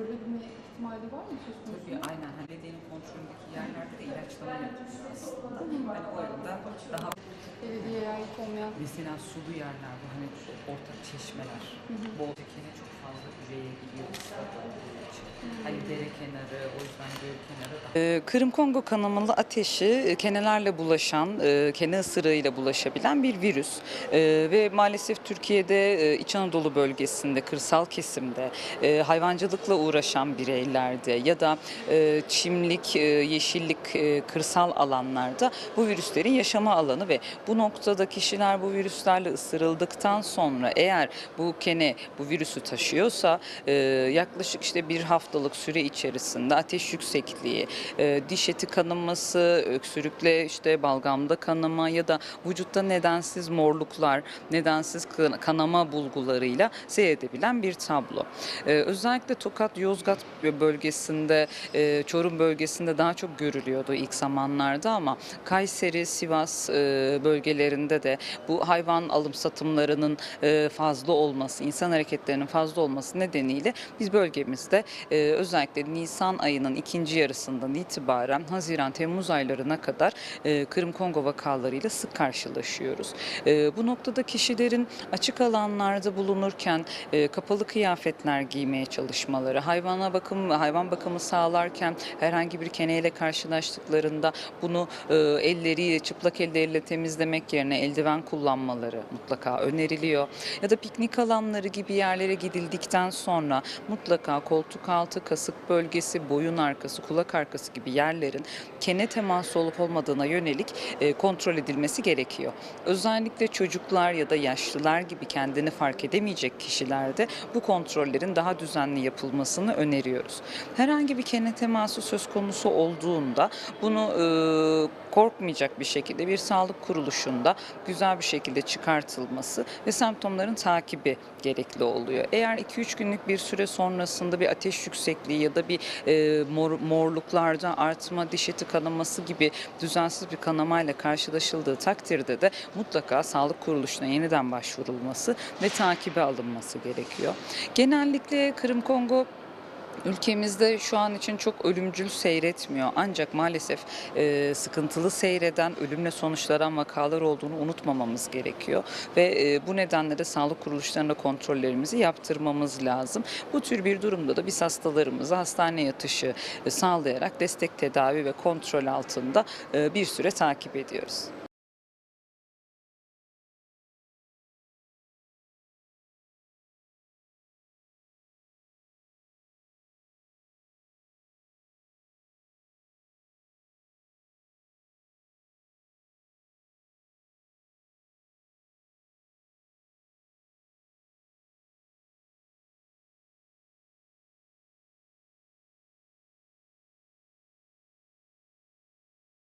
görülme ihtimali var mı söz konusu? Tabii aynen hani belediyenin kontrolündeki yerlerde de ilaçlama yapılıyor aslında. Hani o yüzden daha Belediyeye ait olmayan mesela sulu yerler bu hani ortak çeşmeler. Bol kene çok fazla üreye gidiyor ıslak olduğu için. Da. Kırım Kongo kanamalı ateşi e, kenelerle bulaşan, e, kene ısırığıyla bulaşabilen bir virüs. E, ve maalesef Türkiye'de e, İç Anadolu bölgesinde, kırsal kesimde e, hayvancılıkla uğraşan bireylerde ya da çimlik, yeşillik, kırsal alanlarda bu virüslerin yaşama alanı ve bu noktada kişiler bu virüslerle ısırıldıktan sonra eğer bu kene bu virüsü taşıyorsa yaklaşık işte bir haftalık süre içerisinde ateş yüksekliği, e, diş eti kanaması, öksürükle işte balgamda kanama ya da vücutta nedensiz morluklar, nedensiz kan- kanama bulgularıyla seyredebilen bir tablo. E, özellikle Tokat, Yozgat bölgesinde, e, Çorum bölgesinde daha çok görülüyordu ilk zamanlarda ama Kayseri, Sivas e, bölgelerinde de bu hayvan alım satımlarının e, fazla olması, insan hareketlerinin fazla olması nedeniyle biz bölgemizde e, özellikle Nisan ayının ikinci yarısından itibaren Haziran-Temmuz aylarına kadar e, Kırım-Kongo vakalarıyla sık karşılaşıyoruz. E, bu noktada kişilerin açık alanlarda bulunurken e, kapalı kıyafetler giymeye çalışmaları, hayvana bakım, hayvan bakımı sağlarken herhangi bir keneyle karşılaştıklarında bunu e, elleri çıplak elleriyle temizlemek yerine eldiven kullanmaları mutlaka öneriliyor. Ya da piknik alanları gibi yerlere gidildikten sonra mutlaka koltuk altı, kasık bölgesi, boyun arkası, kulak arkası gibi yerlerin kene teması olup olmadığına yönelik e, kontrol edilmesi gerekiyor. Özellikle çocuklar ya da yaşlılar gibi kendini fark edemeyecek kişilerde bu kontrollerin daha düzenli yapılmasını öneriyoruz. Herhangi bir kene teması söz konusu olduğunda bunu e, korkmayacak bir şekilde bir sağlık kuruluşunda güzel bir şekilde çıkartılması ve semptomların takibi gerekli oluyor. Eğer 2-3 günlük bir süre sonrasında bir ateş yüksekliği ya da bir e, mor, morluklarda artma, diş eti kanaması gibi düzensiz bir kanamayla karşılaşıldığı takdirde de mutlaka sağlık kuruluşuna yeniden başvurulması ve takibe alınması gerekiyor. Genellikle Kırım Kongo Ülkemizde şu an için çok ölümcül seyretmiyor. Ancak maalesef e, sıkıntılı seyreden, ölümle sonuçlanan vakalar olduğunu unutmamamız gerekiyor. Ve e, bu nedenle de sağlık kuruluşlarında kontrollerimizi yaptırmamız lazım. Bu tür bir durumda da biz hastalarımıza hastane yatışı e, sağlayarak destek tedavi ve kontrol altında e, bir süre takip ediyoruz.